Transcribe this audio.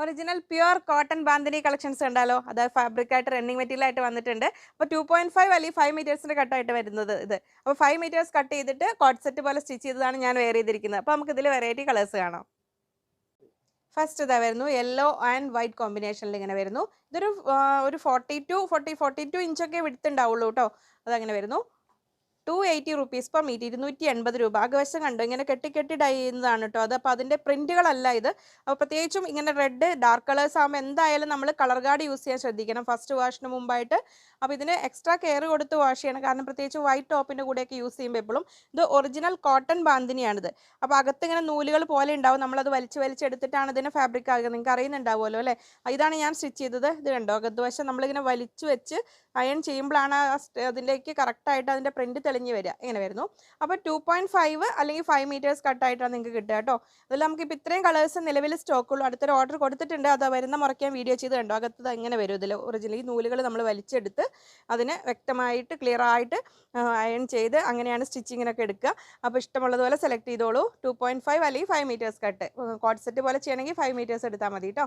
Original pure cotton bandhani collections ഉണ്ടല്ലോ അതായത് fabric ആയിട്ട് റണ്ണിങ് മെറ്റീരിയൽ ആയിട്ട് വന്നിട്ടുണ്ട്. അപ്പോൾ ടു പോയിന്റ് ഫൈവ് അല്ലെങ്കിൽ ഫൈവ് മീറ്റേഴ്സിന്റെ കട്ടായിട്ട് വരുന്നത് ഇത്. അപ്പോൾ ഫൈവ് മീറ്റേഴ്സ് കട്ട് ചെയ്തിട്ട് കോട്ട് സെറ്റ് പോലെ സ്റ്റിച്ച് ചെയ്തതാണ് ഞാൻ വെയർ ചെയ്തിരിക്കുന്നത്. അപ്പോൾ നമുക്ക് ഇതിൽ വെറൈറ്റി കളേഴ്സ് കാണാം. ഫസ്റ്റ് ഇതാ വരുന്നു യെല്ലോ ആൻഡ് വൈറ്റ് കോമ്പിനേഷനിൽ ഇങ്ങനെ വരുന്നു. ഇതൊരു ഒരു forty two forty forty two ഇഞ്ചൊക്കെ വിടുത്തുണ്ടാവുള്ളൂ കേട്ടോ അതങ്ങനെ വരുന്നു. Two eighty rupees per metre ഇരുന്നൂറ്റി എൺപത് രൂപ. ആകവശം കണ്ടു? ഇങ്ങനെ കെട്ടി കെട്ടി ഡൈ ചെയ്യുന്നതാണ് കേട്ടോ അത് അപ്പോൾ അതിന്റെ പ്രിന്റുകളല്ല ഇത്. അപ്പോൾ പ്രത്യേകിച്ചും ഇങ്ങനെ റെഡ് ഡാർക്ക് കളേഴ്സ് ആകുമ്പോൾ എന്തായാലും നമ്മൾ കളർ ഗാർഡ് യൂസ് ചെയ്യാൻ ശ്രദ്ധിക്കണം. ഫസ്റ്റ് വാഷിന് മുമ്പായിട്ട്. അപ്പോൾ ഇതിന് എക്സ്ട്രാ കെയർ കൊടുത്ത് വാഷ് ചെയ്യണം. കാരണം പ്രത്യേകിച്ച് വൈറ്റ് ടോപ്പിന്റെ കൂടെയൊക്കെ യൂസ് ചെയ്യുമ്പോൾ എപ്പോഴും ഇത് ഒറിജിനൽ കോട്ടൺ ബാന്തിനിയാണിത് അപ്പോൾ അകത്ത് ഇങ്ങനെ നൂലുകൾ പോലെ ഉണ്ടാവും. നമ്മളത് വലിച്ച് വലിച്ചെടുത്തിട്ടാണ് ഇതിന് ഫാബ്രിക് ആകുന്നത് നിങ്ങൾക്ക് അറിയുന്നുണ്ടാവുമല്ലോ അല്ലേ? ഇതാണ് ഞാൻ സ്റ്റിച്ച് ചെയ്തത്. ഇത് കണ്ടോ? അകത്ത് വശം നമ്മളിങ്ങനെ വലിച്ചു വെച്ച് അയൺ ചെയ്യുമ്പോഴാണ് അതിലേക്ക് കറക്റ്റായിട്ട് അതിന്റെ പ്രിന്റ് തെളിഞ്ഞ് വരിക. ഇങ്ങനെ വരുന്നു? അപ്പോൾ ടു പോയിന്റ് ഫൈവ് അല്ലെങ്കിൽ ഫൈവ് മീറ്റേഴ്സ് കട്ടായിട്ടാണ് നിങ്ങൾക്ക് കിട്ടുക കേട്ടോ. അതിൽ നമുക്കിപ്പോൾ ഇത്രയും കളേഴ്സ് നിലവിൽ സ്റ്റോക്കുള്ളൂ അടുത്തൊരു ഓർഡർ കൊടുത്തിട്ടുണ്ട്. അത് വരുന്ന മുറയ്ക്കാൻ വീഡിയോ ചെയ്ത് കണ്ടോ? അകത്ത് എങ്ങനെ വരും? ഇതിൽ ഒറിജിനലി നൂലുകൾ നമ്മൾ വലിച്ചെടുത്ത് അതിനെ വ്യക്തമായിട്ട് ക്ലിയർ ആയിട്ട് അയൺ ചെയ്ത് അങ്ങനെയാണ് സ്റ്റിച്ചിങ്ങിനൊക്കെ എടുക്കുക. അപ്പോൾ ഇഷ്ടമുള്ളതുപോലെ സെലക്ട് ചെയ്തോളൂ. ടു പോയിന്റ് ഫൈവ് അല്ലെങ്കിൽ five metres cut coat set പോലെ ചെയ്യണമെങ്കിൽ ഫൈവ് മീറ്റേഴ്സ് എടുത്താൽ മതി കേട്ടോ.